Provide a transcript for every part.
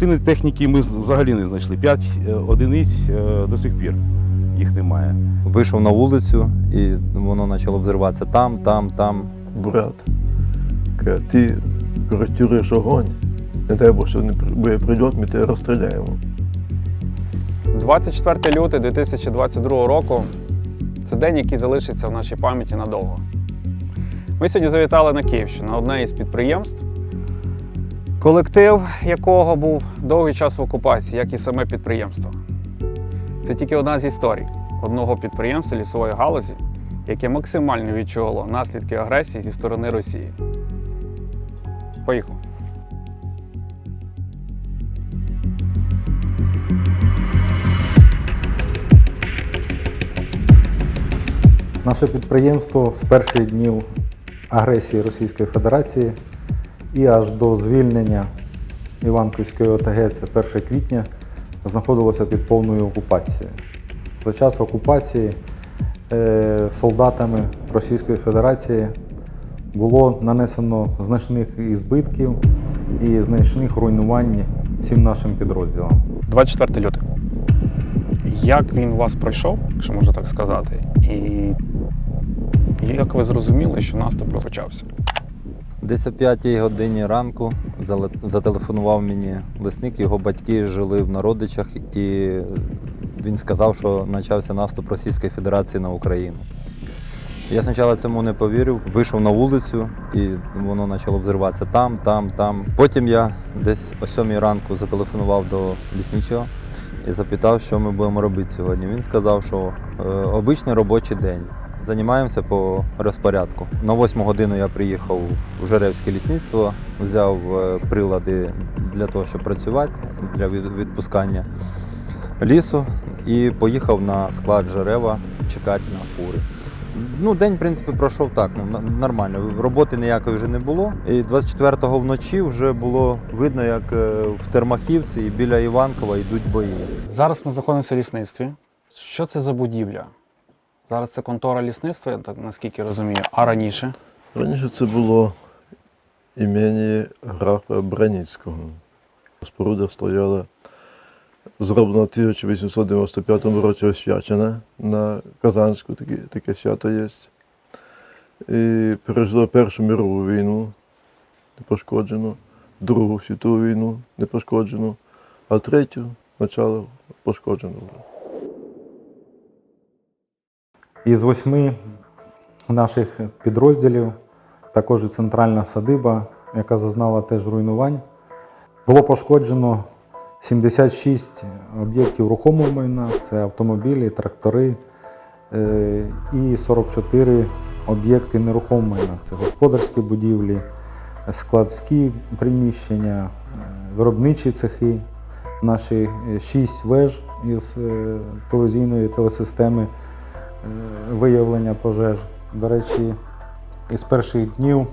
Частини техніки ми взагалі не знайшли. П'ять е, одиниць е, до сих пір їх немає. Вийшов на вулицю і воно почало взриватися там, там, там. брат. Каже, ти коректуєш огонь. Не дай Бог, що не при- ми тебе розстріляємо. 24 лютий 2022 року це день, який залишиться в нашій пам'яті надовго. Ми сьогодні завітали на Київщину на одне із підприємств, колектив якого був довгий час в окупації, як і саме підприємство. Це тільки одна з історій одного підприємства лісової галузі, яке максимально відчуло наслідки агресії зі сторони Росії. Поїхали. Наше підприємство з перших днів агресії Російської Федерації і аж до звільнення Іванківської ОТГ, це 1 квітня, знаходилося під повною окупацією. За час окупації е, солдатами Російської Федерації було нанесено значних збитків і значних руйнувань всім нашим підрозділам. 24 лютого. Як він вас пройшов, якщо можна так сказати, і як ви зрозуміли, що наступ розпочався? Десь о 5 годині ранку зателефонував мені лесник, його батьки жили в народичах, і він сказав, що почався наступ Російської Федерації на Україну. Я спочатку цьому не повірив, вийшов на вулицю і воно почало взриватися там, там, там. Потім я десь о 7 ранку зателефонував до лісничого і запитав, що ми будемо робити сьогодні. Він сказав, що е, обичний робочий день. Займаємося по розпорядку. На 8 годину я приїхав в Жеревське лісництво, взяв е, прилади для того, щоб працювати, для відпускання лісу, і поїхав на склад Жерева чекати на фури. Ну, день, в принципі, пройшов так, ну, нормально. Роботи ніякої вже не було. І 24-го вночі вже було видно, як е, в Термахівці і біля Іванкова йдуть бої. Зараз ми знаходимося в лісництві. Що це за будівля? Зараз це контора лісництва, так наскільки розумію, а раніше. Раніше це було імені графа Браніцького. Споруда стояла, зроблена в 1895 році освячена на Казанську, таке, таке свято є. І пережила Першу мирову війну, не пошкоджено, Другу світову війну не пошкоджено, а третю начало пошкоджено. було. Із восьми наших підрозділів, також центральна садиба, яка зазнала теж руйнувань, було пошкоджено 76 об'єктів рухомого майна, це автомобілі, трактори е, і 44 об'єкти нерухомого майна. Це господарські будівлі, складські приміщення, е, виробничі цехи, наші 6 веж із е, телевізійної телесистеми е, виявлення пожеж. До речі, із перших днів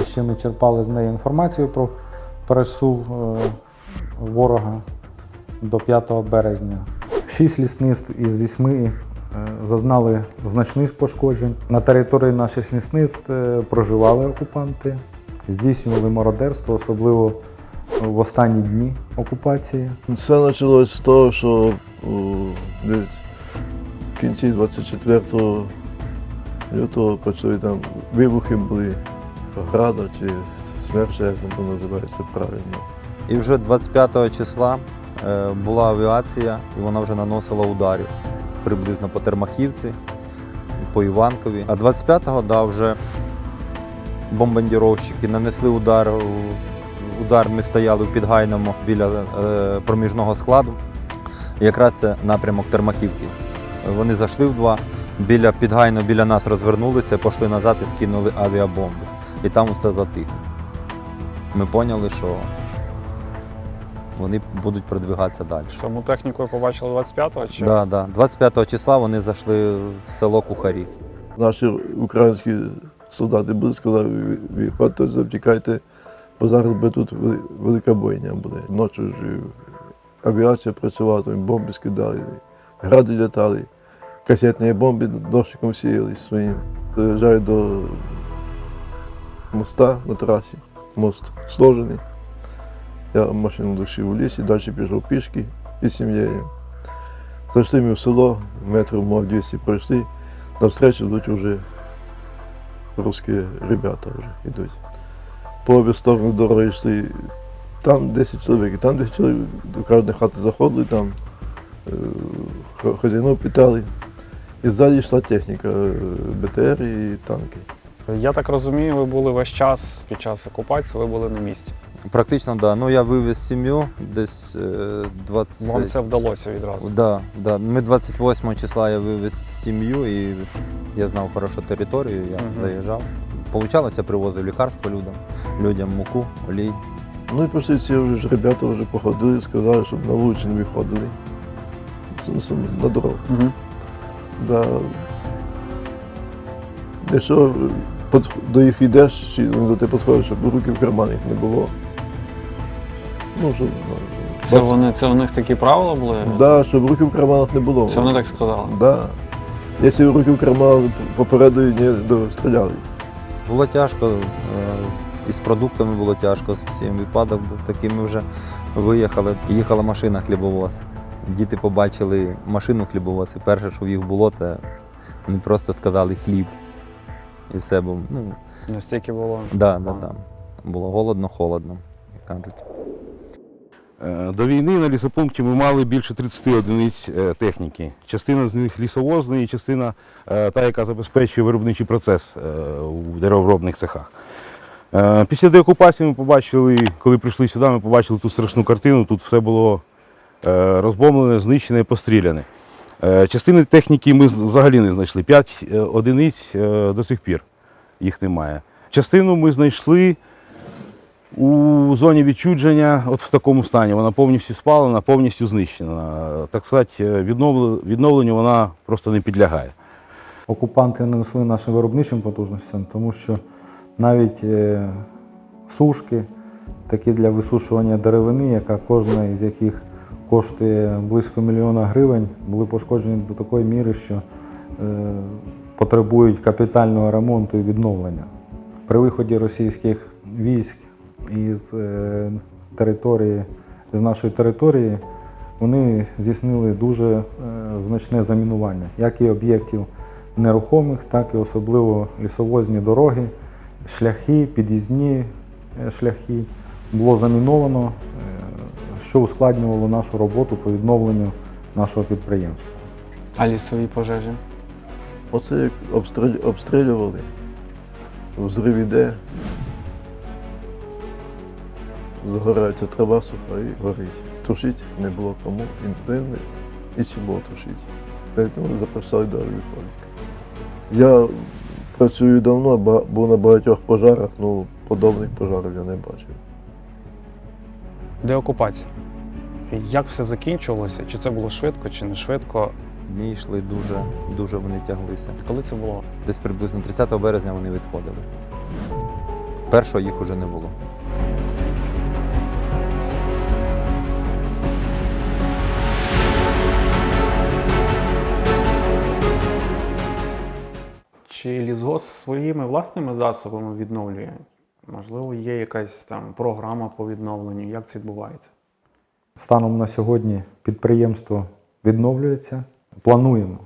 е, ще ми черпали з неї інформацію про пересув е, ворога до 5 березня. Шість лісництв із восьми е, зазнали значних пошкоджень. На території наших лісництв е, проживали окупанти, здійснювали мародерство, особливо в останні дні окупації. Все почалось з того, що десь кінці 24 лютого почали там вибухи були, града чи смерча, як воно називається правильно. І вже 25 числа е, була авіація, і вона вже наносила ударів приблизно по Термахівці, по Іванкові. А 25-го да, вже бомбардировщики нанесли удар. Удар ми стояли в Підгайному біля е, проміжного складу. Якраз це напрямок Термахівки. Вони зайшли в два, біля Підгайну, біля нас розвернулися, пішли назад і скинули авіабомби. І там все затихло. Ми поняли, що вони будуть продвигатися далі. Саму техніку побачили 25-го чи Да, да. 25 числа вони зайшли в село Кухарі. Наші українські солдати були сказали, ви виходьте, завтікайте, бо зараз би тут велика бойня буде. Ночі ж авіація працювала, там бомби скидали, гради літали, касетні бомби дощиком сіяли своїм. Доїжджаю до моста на трасі. Мост сложений. Я машину лишив у лісі, далі пішов пішки із сім'єю. Зайшли ми в село, метрів мав 200 пройшли, навстречу йдуть вже русські ребята вже йдуть. По обі сторони дороги йшли, там 10 чоловік, там 10 чоловік до кожної хати заходили, там е, хо- питали. І ззаді йшла техніка, е, БТР і танки. Я так розумію, ви були весь час під час окупації, ви були на місці. Практично, так. Да. Ну я вивіз сім'ю десь е, 20... Вам це вдалося відразу. Да, да. Ми 28 числа я вивез сім'ю і я знав хорошо територію, я Мгм. заїжджав. Получалося, привозив лікарства людям, людям муку, олій. Ну і після цього вже ребята вже походили, сказали, щоб на вулицю не виходили. На дорогу. Угу. Да. Якщо до їх йдеш, чи вони до тебе підходять, щоб руки в карманах не було. Ну, щоб, ну, Це вони це у них такі правила були? да, щоб руки в карманах не було. Це вони так сказали. Да. Якщо руки в карманах попереду не достріляли. Було тяжко, е, і з продуктами було тяжко, з всім випадок був такий. Ми вже виїхали, їхала машина хлібовоз. Діти побачили машину хлібовоз, і перше, що в їх було, це вони просто сказали хліб. І все, бо ну, Настільки було. да, да, да. було голодно, холодно, як кажуть. Е, До війни на лісопункті ми мали більше 30 одиниць е, техніки. Частина з них лісовозна і частина е, та, яка забезпечує виробничий процес у деревообробних цехах. Після деокупації ми побачили, коли прийшли сюди, ми побачили ту страшну картину. Тут все було розбомблене, знищене і постріляне. Е, Частини техніки ми взагалі не знайшли. П'ять е, одиниць е, до сих пір їх немає. Частину ми знайшли у зоні відчудження от в такому стані. Вона повністю спалена, повністю знищена. Так сказати, відновле- відновленню вона просто не підлягає. Окупанти нанесли нашим виробничим потужностям, тому що навіть е, сушки, такі для висушування деревини, яка кожна із яких коштує близько мільйона гривень, були пошкоджені до такої міри, що е, потребують капітального ремонту і відновлення. При виході російських військ із е, території, з нашої території, вони здійснили дуже е, значне замінування, як і об'єктів нерухомих, так і особливо лісовозні дороги, шляхи, під'їзні шляхи було заміновано, що ускладнювало нашу роботу по відновленню нашого підприємства. А лісові пожежі? Оце як обстрілювали, взрив іде, загорається трава суха і горить. Тушити не було кому, і не- і чим було тушити. Тому записали далі. Я працюю давно, був на багатьох пожарах, ну подобних пожарів я не бачив. Деокупація. Як все закінчувалося? Чи це було швидко, чи не швидко? Дні йшли дуже, дуже вони тяглися. Коли це було? Десь приблизно 30 березня вони відходили. Першого їх уже не було. Чи лісгос своїми власними засобами відновлює? Можливо, є якась там програма по відновленню. Як це відбувається? Станом на сьогодні підприємство відновлюється. Плануємо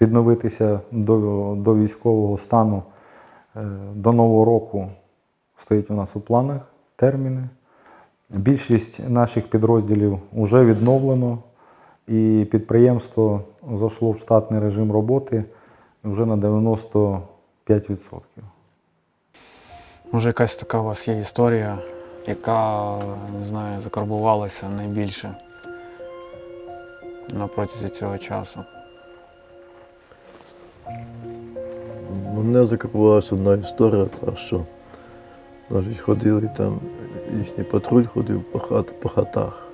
відновитися до, до військового стану е, до нового року. Стоїть у нас у планах терміни. Більшість наших підрозділів вже відновлено, і підприємство зайшло в штатний режим роботи вже на 95%. Може, якась така у вас є історія, яка, не знаю, закарбувалася найбільше на протязі цього часу. Мене закарбувалася одна історія, та що навіть ходили там, їхній патруль ходив по, хат, по хатах.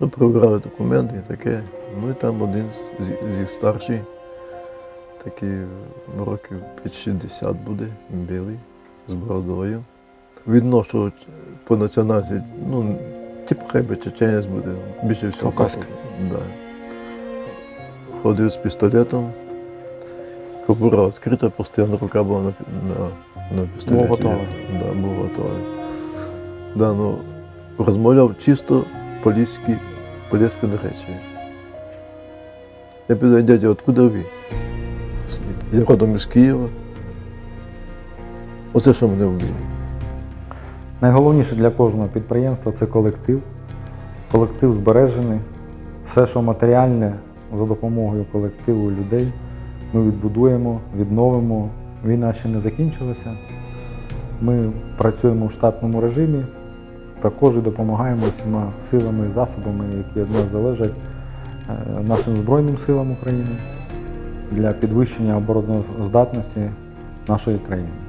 Ну, перебирали документи і таке. Ну і там один з їх старший, такий ну, років під 60 буде, білий, з бородою. Видно, по національності, ну, типу хай би чеченець буде, більше всього. Кавказький. Да. Ходив з пістолетом. Кобура відкрита, постійно рука була на, на, на пістолеті. Був готовий. Да, був готовий. Да, ну, розмовляв чисто поліські, поліською речі. Я питаю, дядя, откуда ви? Я родом із Києва. Оце що мене вбило. Найголовніше для кожного підприємства це колектив. Колектив збережений. Все, що матеріальне, за допомогою колективу людей, ми відбудуємо, відновимо. Війна ще не закінчилася. Ми працюємо в штатному режимі, також допомагаємо всіма силами і засобами, які від нас залежать е, нашим Збройним силам України для підвищення обороноздатності нашої країни.